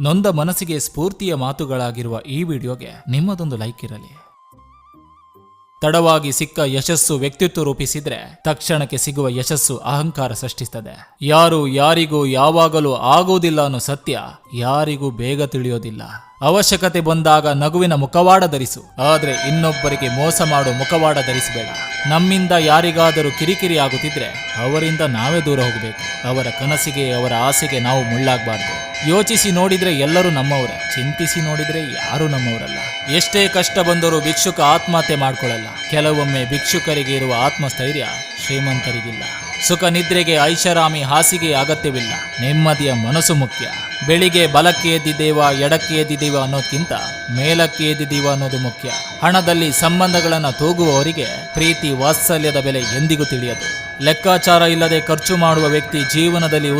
ನೊಂದ ಮನಸ್ಸಿಗೆ ಸ್ಫೂರ್ತಿಯ ಮಾತುಗಳಾಗಿರುವ ಈ ವಿಡಿಯೋಗೆ ನಿಮ್ಮದೊಂದು ಲೈಕ್ ಇರಲಿ. ತಡವಾಗಿ ಸಿಕ್ಕ ಯಶಸ್ಸು ವ್ಯಕ್ತಿತ್ವ ರೂಪಿಸಿದ್ರೆ ತಕ್ಷಣಕ್ಕೆ ಸಿಗುವ ಯಶಸ್ಸು ಅಹಂಕಾರ ಸೃಷ್ಟಿಸ್ತದೆ. ಯಾರು ಯಾರಿಗೂ ಯಾವಾಗಲೂ ಆಗೋದಿಲ್ಲ ಅನ್ನೋ ಸತ್ಯ ಯಾರಿಗೂ ಬೇಗ ತಿಳಿಯೋದಿಲ್ಲ. ಅವಶ್ಯಕತೆ ಬಂದಾಗ ನಗುವಿನ ಮುಖವಾಡ ಧರಿಸು. ಆದ್ರೆ ಇನ್ನೊಬ್ಬರಿಗೆ ಮೋಸ ಮಾಡೋ ಮುಖವಾಡ ಧರಿಸಬೇಡ. ನಮ್ಮಿಂದ ಯಾರಿಗಾದರೂ ಕಿರಿಕಿರಿ ಆಗುತ್ತಿದ್ರೆ ಅವರಿಂದ ನಾವೇ ದೂರ ಹೋಗಬೇಕು. ಅವರ ಕನಸಿಗೆ ಅವರ ಆಸೆಗೆ ನಾವು ಮುಳ್ಳಾಗಬಾರ್ದು. ಯೋಚಿಸಿ ನೋಡಿದ್ರೆ ಎಲ್ಲರೂ ನಮ್ಮವರೇ, ಚಿಂತಿಸಿ ನೋಡಿದ್ರೆ ಯಾರೂ ನಮ್ಮವರಲ್ಲ. ಎಷ್ಟೇ ಕಷ್ಟ ಬಂದರೂ ಭಿಕ್ಷುಕ ಆತ್ಮಹತ್ಯೆ ಮಾಡ್ಕೊಳ್ಳಲ್ಲ. ಕೆಲವೊಮ್ಮೆ ಭಿಕ್ಷುಕರಿಗೆ ಇರುವ ಆತ್ಮಸ್ಥೈರ್ಯ ಶ್ರೀಮಂತರಿಗಿಲ್ಲ. ಸುಖ ನಿದ್ರೆಗೆ ಐಷಾರಾಮಿ ಹಾಸಿಗೆ ಅಗತ್ಯವಿಲ್ಲ. ನೆಮ್ಮದಿಯ ಮನಸ್ಸು ಮುಖ್ಯ. ಬೆಳಿಗ್ಗೆ ಬಲಕ್ಕೆ ಎದ್ದಿದ್ದೇವ ಎಡಕ್ಕೆ ಎದ್ದಿದ್ದೀವ ಅನ್ನೋದ್ಕಿಂತ ಮೇಲಕ್ಕೆ ಎದ್ದಿದ್ದೀವ ಅನ್ನೋದು ಮುಖ್ಯ. ಹಣದಲ್ಲಿ ಸಂಬಂಧಗಳನ್ನ ತೂಗುವವರಿಗೆ ಪ್ರೀತಿ ವಾತ್ಸಲ್ಯದ ಬೆಲೆ ಎಂದಿಗೂ ತಿಳಿಯದು. ಲೆಕ್ಕಾಚಾರ ಇಲ್ಲದೆ ಖರ್ಚು ಮಾಡುವ ವ್ಯಕ್ತಿ ಜೀವನದಲ್ಲಿ